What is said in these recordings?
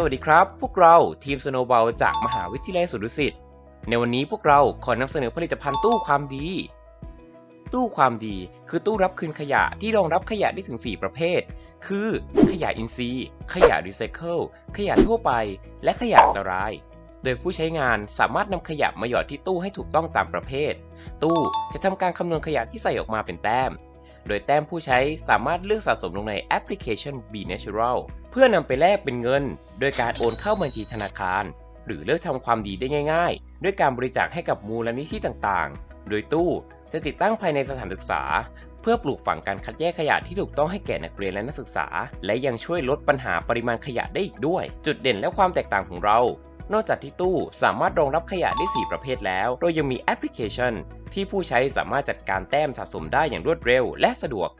สวัสดีครับ พวกเราทีมสโนว์บอลจากมหาวิทยาลัยสุดุสิตในวันนี้พวกเราขอนำเสนอผลิตภัณฑ์ตู้ความดี ตู้ความดีคือตู้รับคืนขยะที่รองรับขยะได้ถึง 4 ประเภท คือ ขยะอินทรีย์ ขยะรีไซเคิลขยะทั่วไป และขยะอันตราย โดยผู้ใช้งานสามารถนำขยะมาหยอดที่ตู้ให้ถูกต้องตามประเภท ตู้จะทำการคำนวณขยะที่ใส่ออกมาเป็นแต้ม โดยแต้มผู้ใช้สามารถเลือกสะสมลงในแอปพลิเคชัน B Natural เพื่อนำไปแลกเป็นเงิน โดยการโอนเข้าบัญชีธนาคาร หรือเลือกทำความดีได้ง่าย ๆ ด้วยการบริจาคให้กับมูลนิธิต่างๆ โดยตู้จะติดตั้งภายในสถานศึกษา เพื่อปลูกฝังการคัดแยกขยะที่ถูกต้องให้แก่นักเรียนและนักศึกษา และยังช่วยลดปัญหาปริมาณขยะได้อีกด้วย จุดเด่นและความแตกต่างของเรา นอกจากที่ตู้สามารถรองรับขยะได้ 4 ประเภทแล้ว โดยยังมีแอปพลิเคชัน ที่ผู้ใช้สามารถจัดการแต้มสะสมได้อย่างรวดเร็วและสะดวก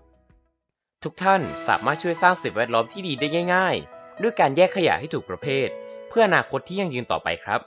ทุกท่านสามารถช่วยสร้างสิ่งแวดล้อมที่ดีได้ง่าย ๆ ด้วยการแยกขยะให้ถูกประเภท เพื่ออนาคตที่ยั่งยืนต่อไปครับ